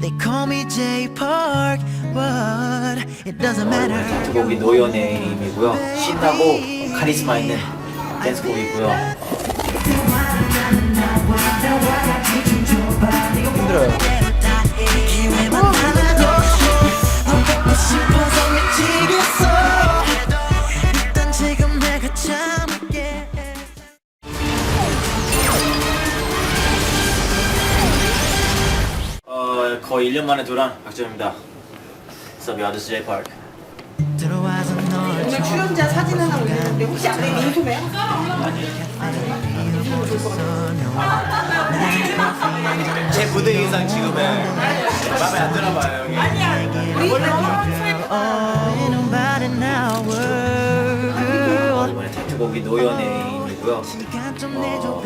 They call me J Park, but it doesn't matter. 두 곡이 노연의임이고요. 신나고 카리스마 있는 댄스곡이고요. 1년 만에 돌아온 박재입니다. Sup, y'all? This is J Park. 들어와서 널 오늘 출연자 사진 하나 올리는데 혹시 안 돼? 인터뷰야? 제 무대 의상 지금은 마음에 안 드나 봐요, 형이. Now, girl. 이번에 타투곡이 내줘, 어.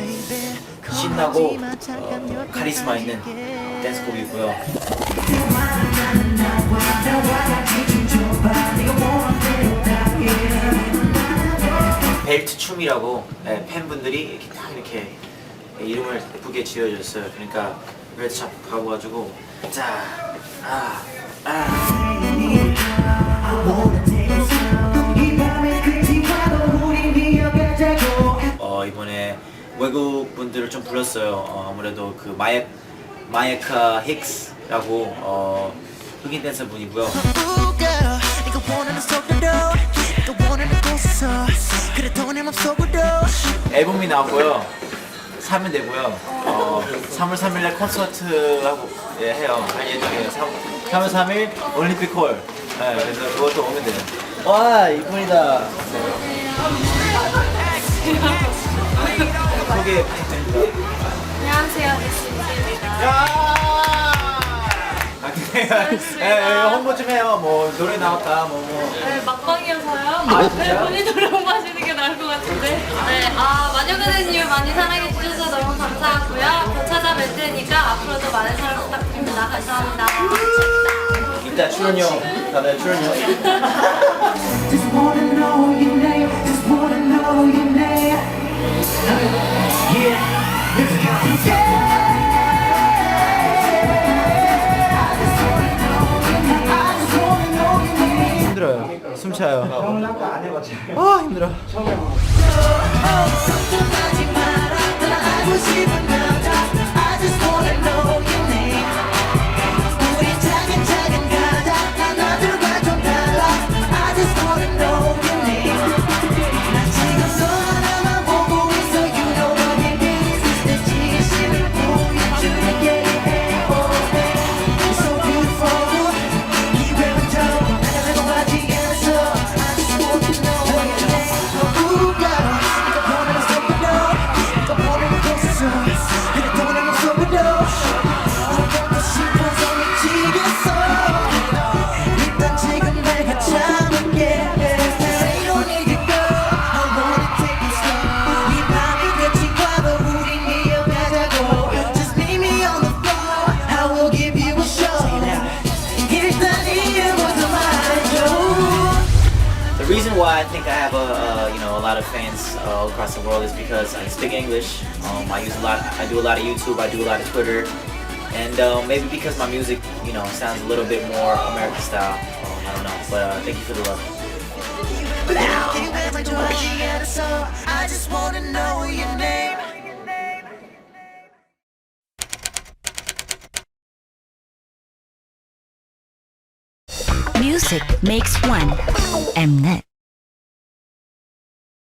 신나고 어, 카리스마 있는. 댄스곡이고요. 벨트 춤이라고 예, 팬분들이 이렇게 딱 이렇게 이름을 예쁘게 지어줬어요. 그러니까 벨트 잡 가고가지고 자, 아, 아. 어 이번에 외국 분들을 좀 불렀어요. 어, 아무래도 그 마예 마예카 힉스라고 어, 흑인 댄서 분이고요. 앨범이 나왔고요. 사면 되고요. 어, 3월 3일날 콘서트 하고 예, 해요. 할 예정이에요. 3, 3월 3일 올림픽 홀. 예, 그래서 그것도 오면 돼요. 와 이쁜이다. 소개 부탁드립니다. 안녕하세요, 미스입니다. 야! 아, 그래요? 예, 예, 홍보 좀 해요. 뭐 노래 나왔다. 뭐 뭐. 네, 막방이어서요. 아, 진짜요? 네, 본인 노래 홍보하시는 게 나을 것 같은데. 네, 아, 마녀그대님을 많이 사랑해주셔서 너무 감사하고요. 더 찾아뵐 테니까 앞으로도 많은 사랑 부탁드립니다. 감사합니다. 이따 출연료 다들 출연료. Just wanna know your name Just wanna know your name 힘들어요. 숨 차요. 아. reason why I think I have a, uh, you know a lot of fans all across the world is because I speak English. Um, I use a lot. I do a lot of YouTube. I do a lot of Twitter, and uh, maybe because my music you know sounds a little bit more American style. Um, I don't know, but uh, thank you for the love. Music makes one. Mnet.